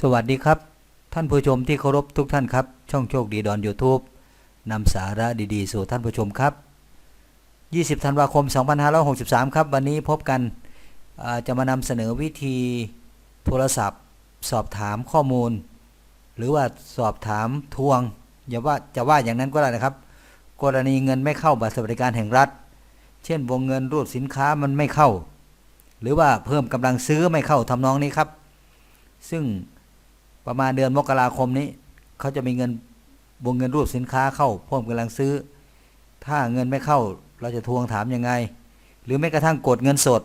สวัสดีครับ ท่านผู้ชมที่เคารพทุกท่านครับ ช่องโชคดีดอน YouTube นำสาระดีๆ สู่ท่านผู้ชมครับ 20 ธันวาคม 2563 ครับ วันนี้พบกันจะมานำเสนอวิธีโทรศัพท์ สอบถามข้อมูล หรือว่าสอบถามทวง อย่าว่าจะว่าอย่างนั้นก็ได้นะครับ กรณีเงินไม่เข้าบัตรสวัสดิการแห่งรัฐ เช่นวงเงินรูดสินค้ามันไม่เข้า หรือว่าเพิ่มกำลังซื้อไม่เข้าทำนองนี้ครับ ซึ่ง ประมาณเดือนมกราคมนี้เขาจะมีเงินวงเงินรูดสินค้าเข้าเพิ่มกำลังซื้อ ถ้าเงินไม่เข้าเราจะทวงถามยังไง หรือแม้กระทั่งกดเงินสด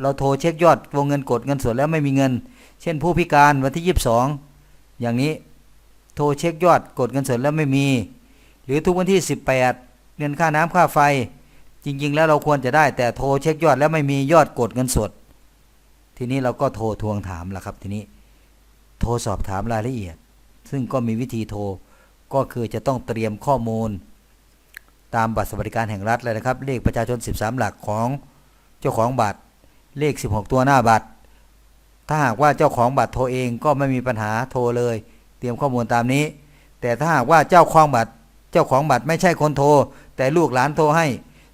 เราโทรเช็คยอดวงเงินกดเงินสดแล้วไม่มีเงิน เช่นผู้พิการวันที่ 22 อย่างนี้โทรเช็คยอดกดเงินสดแล้วไม่มี หรือทุกวันที่ 18เงินค่าน้ำค่าไฟ จริง ๆ แล้วเราควรจะได้ แต่โทรเช็คยอดแล้วไม่มียอดกดเงินสด ทีนี้เราก็โทรทวงถามละครับทีนี้ โทรสอบถามรายละเอียด ซึ่งก็มีวิธีโทรก็คือจะต้องเตรียมข้อมูล ตามบัตรสวัสดิการแห่งรัฐเลยนะครับ เลขประชาชน 13 หลักของเจ้าของบัตร เลข 16 ตัวหน้าบัตร ถ้าหากว่าเจ้าของบัตรโทรเองก็ไม่มีปัญหาโทรเลย เตรียมข้อมูลตามนี้ แต่ถ้าหากว่าเจ้าของบัตร เจ้าของบัตรไม่ใช่คนโทร แต่ลูกหลานโทรให้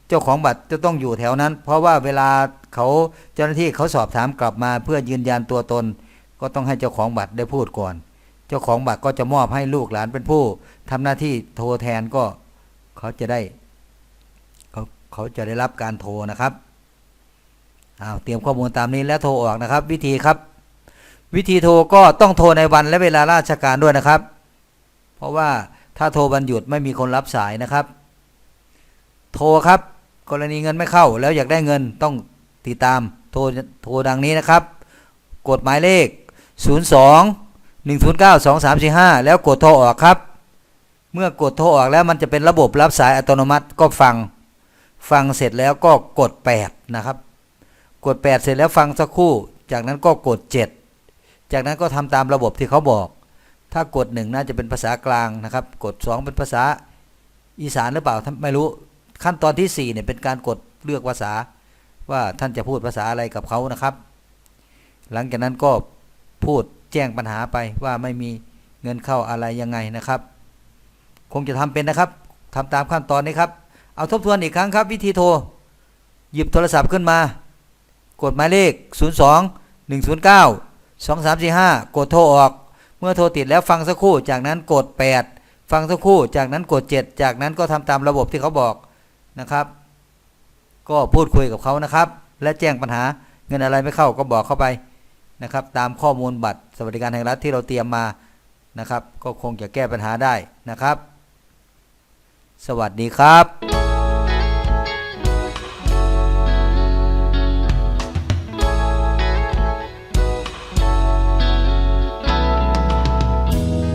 เจ้าของบัตรจะต้องอยู่แถวนั้น เพราะว่าเวลาเขาเจ้าหน้าที่เขาสอบถามกลับมาเพื่อยืนยันตัวตน ก็ต้องให้เจ้าของบัตรได้พูดก่อน เจ้าของบัตรก็จะมอบให้ลูกหลานเป็นผู้ทำหน้าที่โทรแทนก็เขาจะได้เขาเขาจะได้รับการโทรนะครับอ้าวเตรียมข้อมูลตามนี้แล้วโทรออกนะครับ วิธีครับ วิธีโทรก็ต้องโทรในวันและเวลาราชการด้วยนะครับ เพราะว่าถ้าโทรวันหยุดไม่มีคนรับสายนะครับ โทรครับ กรณีเงินไม่เข้า แล้วอยากได้เงินต้องติดตามโทรโทรดังนี้นะครับ กดหมายเลข 02 109 2345 แล้วกดโทรออกครับ เมื่อกดโทรออกแล้วมันจะเป็นระบบรับสายอัตโนมัติก็ฟัง ฟังเสร็จแล้วก็กด 8 นะครับ กด 8 เสร็จแล้วฟังสักครู่ จากนั้นก็กด 7 จากนั้นก็ทำตามระบบที่เขาบอก ถ้ากด 1 น่าจะเป็นภาษากลางนะครับ กด 2 เป็นภาษาอีสานหรือเปล่าท่านไม่รู้ขั้นตอนที่4เนี่ยเป็นการกดเลือกภาษาว่าท่านจะพูดภาษาอะไรกับเขานะครับ หลังจากนั้นก็ พูดแจ้งปัญหาไปว่าไม่มีเงินเข้าอะไรยังไงนะครับ คงจะทำเป็นนะครับทำตามขั้นตอนนี้ครับ เอาทบทวนอีกครั้งครับ วิธีโทร หยิบโทรศัพท์ขึ้นมา กดหมายเลข 02 109 2345 กดโทรออก เมื่อโทรติดแล้วฟังสักครู่ จากนั้นกด 8 ฟังสักครู่ จากนั้นกด 7 จากนั้นก็ทำตามระบบที่เขาบอกนะครับ ก็พูดคุยกับเขานะครับ และแจ้งปัญหาเงินอะไรไม่เข้าก็บอกเข้าไป นะครับ ตามข้อมูลบัตรสวัสดิการแห่งรัฐที่เราเตรียมมานะครับ ก็คงจะแก้ปัญหาได้นะครับ สวัสดีครับ